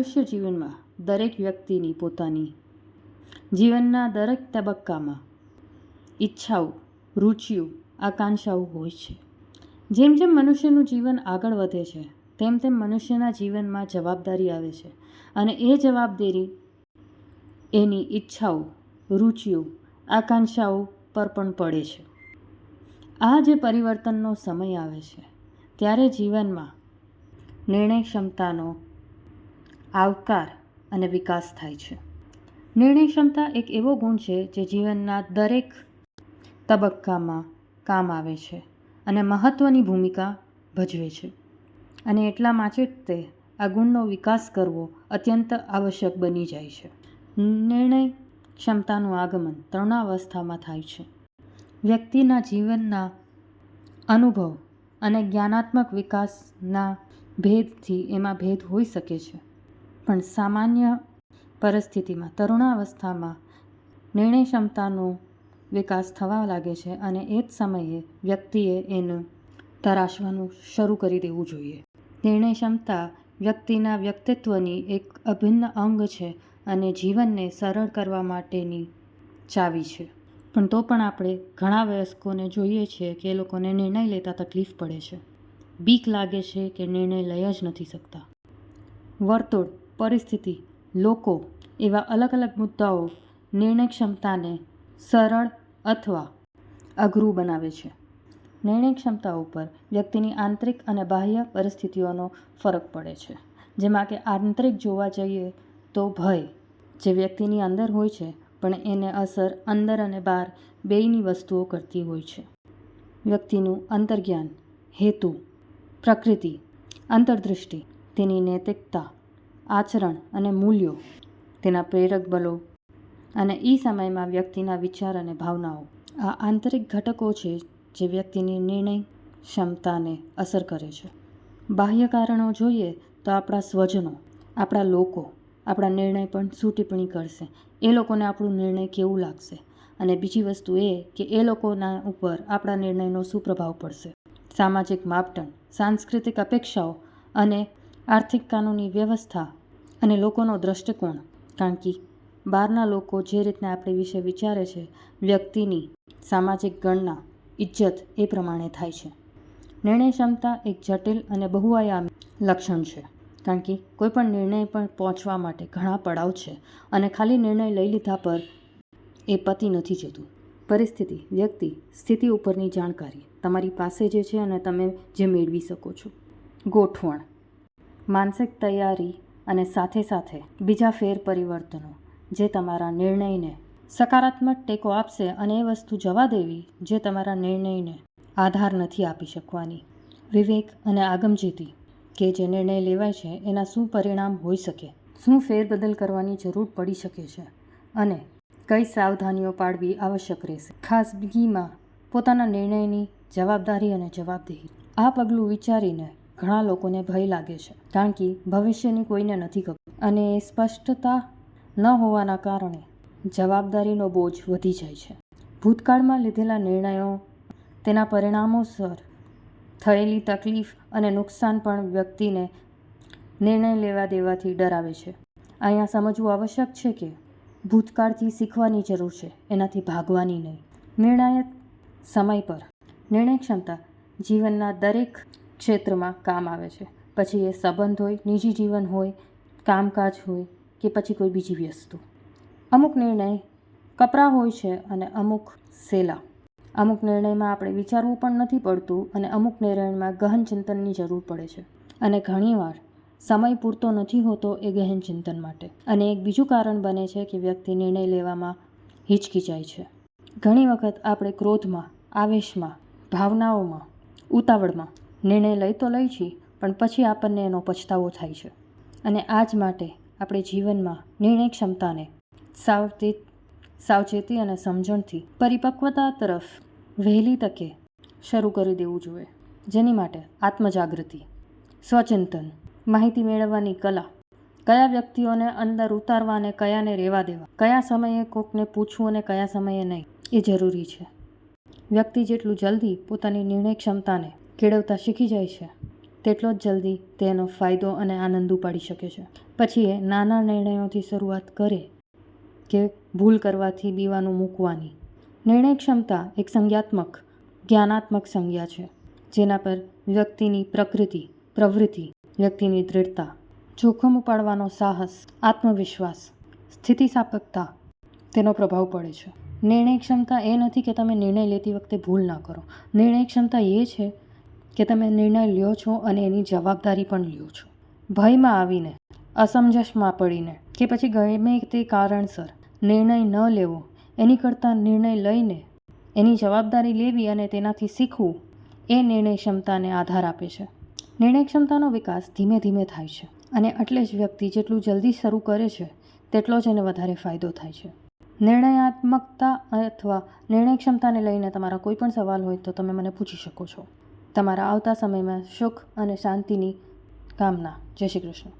મનુષ્ય જીવનમાં દરેક વ્યક્તિની પોતાની જીવનના દરેક તબક્કામાં ઈચ્છાઓ, રુચિઓ, આકાંક્ષાઓ હોય છે. જેમ જેમ મનુષ્યનું જીવન આગળ વધે છે, તેમ તેમ મનુષ્યના જીવનમાં જવાબદારી આવે છે અને એ જવાબદારી એની ઈચ્છાઓ, રુચિઓ, આકાંક્ષાઓ પર પણ પડે છે. આ જે પરિવર્તનનો સમય આવે છે, ત્યારે જીવનમાં નિર્ણય ક્ષમતાનો આવકાર અને વિકાસ થાય છે. નિર્ણય ક્ષમતા એક એવો ગુણ છે જે જીવનના દરેક તબક્કામાં કામ આવે છે અને મહત્ત્વની ભૂમિકા ભજવે છે. અને એટલા માટે જ તે આ ગુણનો વિકાસ કરવો અત્યંત આવશ્યક બની જાય છે. નિર્ણય ક્ષમતાનું આગમન તરુણાવસ્થામાં થાય છે. વ્યક્તિના જીવનના અનુભવ અને જ્ઞાનાત્મક વિકાસના ભેદથી એમાં ભેદ હોઈ શકે છે. પણ સામાન્ય પરિસ્થિતિમાં, તરુણાવસ્થામાં નિર્ણય ક્ષમતાનો વિકાસ થવા લાગે છે અને એ જ સમયે વ્યક્તિએ એનું તરાશવાનું શરૂ કરી દેવું જોઈએ. નિર્ણય ક્ષમતા વ્યક્તિના વ્યક્તિત્વની એક અભિન્ન અંગ છે અને જીવનને સરળ કરવા માટેની ચાવી છે. પણ તો પણ આપણે ઘણા વયસ્કોને જોઈએ છીએ કે એ લોકોને નિર્ણય લેતા તકલીફ પડે છે. બીક લાગે છે કે નિર્ણય લઈ જ નથી શકતા. વર્તુળ પરિસ્થિતિ, લોકો એવા અલગ અલગ મુદ્દાઓ, નિર્ણય ક્ષમતાને સરળ અથવા અઘરું બનાવે છે. નિર્ણય ક્ષમતા ઉપર વ્યક્તિની આંતરિક અને બાહ્ય પરિસ્થિતિઓનો ફરક પડે છે. જેમાં કે આંતરિક જોવા જઈએ તો ભય જે વ્યક્તિની અંદર હોય છે, પણ એને અસર અંદર અને બહાર બેયની વસ્તુઓ કરતી હોય છે. વ્યક્તિનું અંતર્જ્ઞાન, હેતુ, પ્રકૃતિ, અંતર્દૃષ્ટિ, તેની નૈતિકતા આચરણ અને મૂલ્યો, તેના પ્રેરક બલો અને એ સમયમાં વ્યક્તિના વિચાર અને ભાવનાઓ. આ આંતરિક ઘટકો છે જે વ્યક્તિની નિર્ણય ક્ષમતાને અસર કરે છે. બાહ્ય કારણો જોઈએ તો આપણા સ્વજનો, આપણા લોકો, આપણા નિર્ણય પણ શું કરશે. એ લોકોને આપણું નિર્ણય કેવું લાગશે? અને બીજી વસ્તુ એ કે એ લોકોના ઉપર આપણા નિર્ણયનો શું પ્રભાવ પડશે. સામાજિક માપદંડ, સાંસ્કૃતિક અપેક્ષાઓ અને આર્થિક કાનૂની વ્યવસ્થા અને લોકોનો દ્રષ્ટિકોણ. કારણ કે બહારના લોકો જે રીતના આપણી વિશે વિચારે છે, વ્યક્તિની સામાજિક ગણના, ઇજ્જત એ પ્રમાણે થાય છે. નિર્ણય ક્ષમતા એક જટિલ અને બહુઆયામી લક્ષણ છે. કારણ કે કોઈપણ નિર્ણય પર પહોંચવા માટે ઘણા પડાવ છે અને ખાલી નિર્ણય લઈ લીધા પર એ પતી નથી જતું. પરિસ્થિતિ, વ્યક્તિ, સ્થિતિ ઉપરની જાણકારી, તમારી પાસે જે છે અને તમે જે મેળવી શકો છો. ગોઠવણ. માનસિક તૈયારી અને સાથે સાથે બીજા ફેર પરિવર્તનો, જે તમારા નિર્ણયને સકારાત્મક ટેકો આપશે અને એ વસ્તુ જવા દેવી, જે તમારા નિર્ણયને આધાર નથી આપી શકવાની. વિવેક અને આગમજેતી, કે જે નિર્ણય લેવાય છે, એના શું પરિણામ હોઈ શકે? શું ફેરબદલ કરવાની જરૂર પડી શકે છે? અને કઈ સાવધાનીઓ પાડવી આવશ્યક રહેશે? ખાસગીમાં પોતાના નિર્ણયની જવાબદારી અને જવાબદેહી. આ પગલું વિચારીને ઘણા લોકોને ભય લાગે છે, કારણ કે ભવિષ્યની કોઈને નથી ખબર. અને સ્પષ્ટતા ન હોવાના કારણે જવાબદારીનો બોજ વધી જાય છે. ભૂતકાળમાં લીધેલા નિર્ણયો, તેના પરિણામોસર થયેલી તકલીફ અને નુકસાન પણ વ્યક્તિને નિર્ણય લેવા દેવાથી ડરાવે છે. અહીંયા સમજવું આવશ્યક છે કે ભૂતકાળથી શીખવાની જરૂર છે, એનાથી ભાગવાની નહીં. નિર્ણાયક સમય પર નિર્ણય ક્ષમતા જીવનના દરેક ક્ષેત્રમાં કામ આવે છે. પછી એ સંબંધ હોય, નિજી જીવન હોય, કામકાજ હોય કે પછી કોઈ બીજી વસ્તુ. અમુક નિર્ણય કપરા હોય છે અને અમુક સેલા. અમુક નિર્ણયમાં આપણે વિચારવું પણ નથી પડતું અને અમુક નિર્ણયમાં ગહન ચિંતનની જરૂર પડે છે. અને ઘણીવાર સમય પૂરતો નથી હોતો એ ગહન ચિંતન માટે. અને એક બીજું કારણ બને છે કે વ્યક્તિ નિર્ણય લેવામાં હિચકિચાય છે. ઘણી વખત આપણે ક્રોધમાં, આવેશમાં, ભાવનાઓમાં, ઉતાવળમાં નિર્ણય લઈ તો લઈ છીએ પણ પછી આપણને એનો પછતાવો થાય છે. અને આ જ માટે આપણે જીવનમાં નિર્ણય ક્ષમતાને સાવચેત, સાવચેતી અને સમજણથી પરિપક્વતા તરફ વહેલી તકે શરૂ કરી દેવું જોઈએ. જેની માટે આત્મજાગૃતિ, સ્વચિંતન, માહિતી મેળવવાની કલા, કયા વ્યક્તિઓને અંદર ઉતારવા અને કયાને રહેવા દેવા, કયા સમયે કોકને પૂછવું અને કયા સમયે નહીં, એ જરૂરી છે. વ્યક્તિ જેટલું જલ્દી પોતાની નિર્ણય ક્ષમતાને કેળવતા શીખી જાય છે, તેટલો જ જલ્દી તેનો ફાયદો અને આનંદ ઉપાડી શકે છે. પછી એ નાના નિર્ણયોથી શરૂઆત કરે કે ભૂલ કરવાથી બીવાનું મૂકવાની. નિર્ણય ક્ષમતા એક સંજ્ઞાત્મક, જ્ઞાનાત્મક સંજ્ઞા છે, જેના પર વ્યક્તિની પ્રકૃતિ, પ્રવૃત્તિ, વ્યક્તિની દૃઢતા જોખમ ઉપાડવાનો સાહસ, આત્મવિશ્વાસ, સ્થિતિસ્થાપકતા, તેનો પ્રભાવ પડે છે. નિર્ણય ક્ષમતા એ નથી કે તમે નિર્ણય લેતી વખતે ભૂલ ના કરો. નિર્ણય ક્ષમતા એ છે કે તમે નિર્ણય લ્યો છો અને એની જવાબદારી પણ લ્યો છો. ભયમાં આવીને, અસમંજસમાં પડીને કે પછી ગમે તે કારણસર નિર્ણય ન લેવો, એની કરતાં નિર્ણય લઈને એની જવાબદારી લેવી અને તેનાથી શીખવું, એ નિર્ણય ક્ષમતાને આધાર આપે છે. નિર્ણય ક્ષમતાનો વિકાસ ધીમે ધીમે થાય છે અને એટલે જ વ્યક્તિ જેટલું જલ્દી શરૂ કરે છે, તેટલો જ એને વધારે ફાયદો થાય છે. નિર્ણયાત્મકતા અથવા નિર્ણય ક્ષમતાને લઈને તમારા કોઈ પણ સવાલ હોય તો તમે મને પૂછી શકો છો. તમારા આવતા સમયમાં સુખ અને શાંતિની કામના. જય શ્રી કૃષ્ણ.